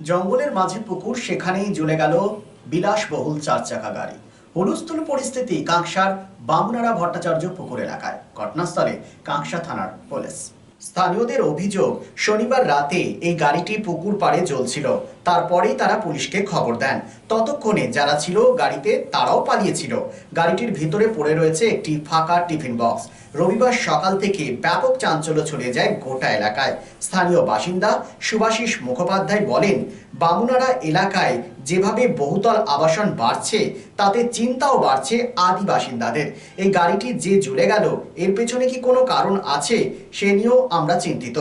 জঙ্গলের মাঝে পুকুর, সেখানেই জ্বলে গেল বিলাসবহুল চার চাকা গাড়ি। হুলস্থুল পরিস্থিতি কাঁকসার বামনারা ভট্টাচার্য পুকুর এলাকায়। ঘটনাস্থলে কাঁকসা থানার পুলিশ। স্থানীয়দের অভিযোগ, শনিবার রাতে এই গাড়িটি পুকুর পাড়ে জ্বলছিল। তারপরেই তারা পুলিশকে খবর দেন। ততক্ষণে যারা ছিল গাড়িতে, তারাও পালিয়েছিল। গাড়িটির ভিতরে পড়ে রয়েছে একটি ফাঁকা টিফিন বক্স। রবিবার সকাল থেকে ব্যাপক চাঞ্চল্য ছড়িয়ে যায় গোটা এলাকায়। স্থানীয় বাসিন্দা সুভাষিস মুখোপাধ্যায় বলেন, বামুনারা এলাকায় যেভাবে বহুতল আবাসন বাড়ছে, তাতে চিন্তাও বাড়ছে আদি বাসিন্দাদের। এই গাড়িটি যে জ্বলে গেল, এর পেছনে কি কোনো কারণ আছে, সে নিয়েও আমরা চিন্তিত।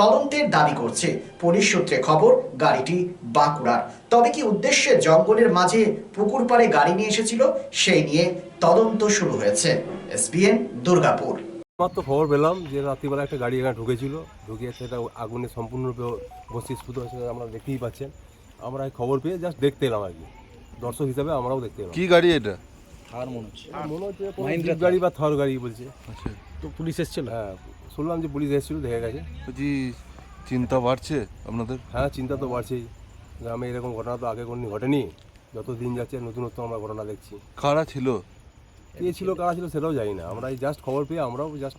তদন্তের দাবি করছে পুলিশ সূত্রে খবর, গাড়িটি বাঁকুড়ার। তবে কি উদ্দেশ্যে জঙ্গলের মাঝে পুকুর পাড়ে গাড়ি নিয়ে এসেছিল, সেই নিয়ে তদন্ত শুরু হয়েছে। এসবিএন দুর্গাপুর। মাত্র খবর পেলাম যে রাত্রিবেলা একটা গাড়ি এখানে ঢুকেছিল। ঢুকে সেটা আগুনে সম্পূর্ণরূপে ভস্মীস্ফুত হয়েছে আমরা দেখতেই পাচ্ছেন। আমরা এই খবর পেয়ে জাস্ট দেখতে এলাম আর কি। দর্শক হিসাবে আমরাও দেখতে এলাম। কি গাড়ি এটা? আর মনে হচ্ছে। মনে হচ্ছে জিপ গাড়ি বা থর গাড়ি বলছে। আচ্ছা। তো পুলিশ এসেছিল? হ্যাঁ শুনলাম যে পুলিশ এসেছিল দেখে গেছে। বলছি চিন্তা বাড়ছে আপনাদের? হ্যাঁ চিন্তা তো বাড়ছেই। গ্রামে এরকম ঘটনা তো আগে কোনদিন ঘটেনি। যত দিন যাচ্ছে নতুনত্ব আমরা ঘটনা দেখছি। কারা ছিল? কে ছিল কারা ছিল সেটাও জানি না। আমরা এই জাস্ট খবর পেয়ে আমরাও জাস্ট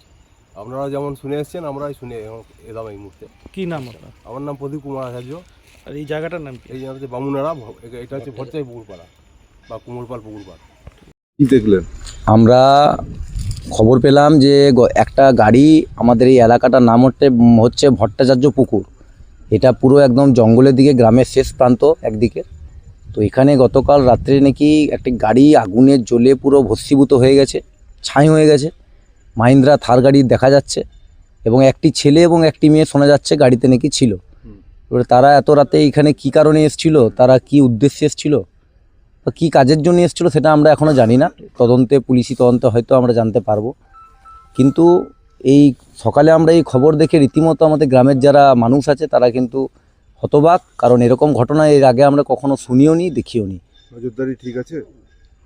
আপনারা যেমন শুনে এসছেন আমরাই শুনে এলাম এই মুহূর্তে। কি নাম আপনার? আমার নাম প্রদীপ কুমার আচার্য। আর এই জায়গাটার নাম কি? এই হচ্ছে বামুনারা এটা- এটা হচ্ছে ভরচাই পুকুরপাড়া বা কুমোরপাল পুকুরপাড়। কি দেখলেন? আমরা খবর পেলাম যে একটা গাড়ি আমাদের এই এলাকাটার নাম হচ্ছে হচ্ছে ভট্টাচার্য পুকুর। এটা পুরো একদম জঙ্গলের দিকে গ্রামের শেষ প্রান্ত একদিকে। তো এখানে গতকাল রাত্রে নাকি একটি গাড়ি আগুনের জ্বলে পুরো ভস্মীভূত হয়ে গেছে ছাই হয়ে গেছে। মাহিন্দ্রা থার গাড়ি দেখা যাচ্ছে এবং একটি ছেলে এবং একটি মেয়ে শোনা যাচ্ছে গাড়িতে নাকি ছিল। এবার তারা এত রাতে এখানে কি কারণে এসছিল তারা কি উদ্দেশ্যে এসছিল বা কী কাজের জন্য এসেছিল সেটা আমরা এখনও জানি না। তদন্তে পুলিশি তদন্তে হয়তো আমরা জানতে পারব। কিন্তু এই সকালে আমরা এই খবর দেখে রীতিমতো আমাদের গ্রামের যারা মানুষ আছে তারা কিন্তু হতবাক কারণ এরকম ঘটনা এর আগে আমরা কখনো শুনিও নি দেখিও নি। নজরদারি ঠিক আছে?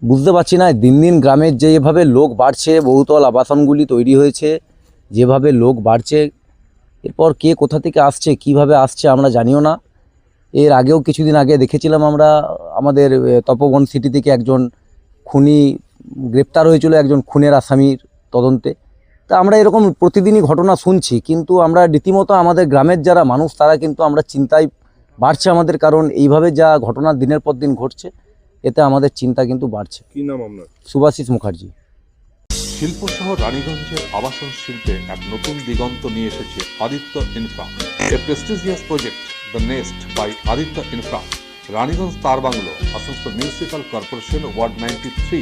বুঝতে পারছি না দিন দিন গ্রামের যেভাবে লোক বাড়ছে বহুতল আবাসনগুলি তৈরি হয়েছে যেভাবে লোক বাড়ছে এরপর কে কোথা থেকে আসছে কীভাবে আসছে আমরা জানিও না। এর আগেও কিছুদিন আগে দেখেছিলাম আমরা আমাদের তপবন সিটি থেকে একজন খুনি গ্রেপ্তার হয়েছিল একজন খুনের আসামির তদন্তে। তা আমরা এরকম প্রতিদিনই ঘটনা শুনছি কিন্তু আমরা রীতিমতো আমাদের গ্রামের যারা মানুষ তারা কিন্তু আমরা চিন্তায় বাড়ছে আমাদের কারণ এইভাবে যা ঘটনা দিনের পর দিন ঘটছে এতে আমাদের চিন্তা কিন্তু বাড়ছে। কি নাম আপনার? সুভাষিস মুখার্জি। শিল্প শহর রানীগঞ্জের আবাসন শিল্পে এক নতুন দিগন্ত নিয়ে এসেছে Aditya infra. A prestigious project the nest by Aditya infra. Raniganj তার bungalow Asansol municipal corporation ward ninety three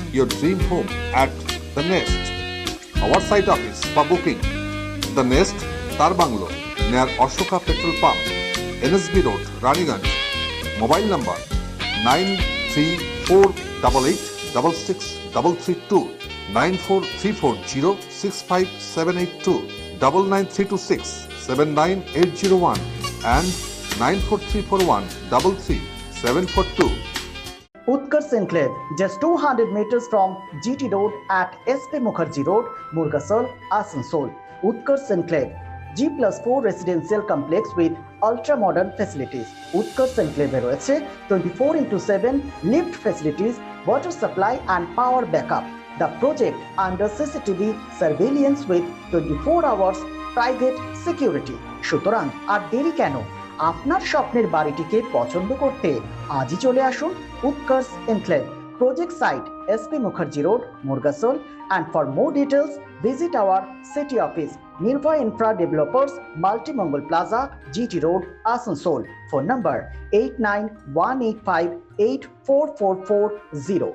your dream home at The Nest. Our site office for booking The Nest, Tar Bungalow, near Ashoka Petrol Pump, NSB Road, Raniganj. Mobile number 93488663332 943406578299326 79801 and 94341 33742 Utkars enclave, just 200 meters from GT Road at SP Mukherjee Road, Murgasol, Asansol. Utkars enclave, G plus four residential complex with ultra modern facilities Utkarsh এনক্লেভে রয়েছে twenty four into seven lift facilities water supply and power backup the project under CCTV surveillance with twenty four hours private security সুতরাং আর দেরি কেন? আপনার স্বপ্নের বাড়িটিকে পছন্দ করতে আজই চলে আসুন Utkarsh enclave. Project site S P Mukherjee road Murgasol and for more details visit our city office Nirbhay infra developers Multimangal plaza GT road Asansol phone number eight nine one eight five eight four four four zero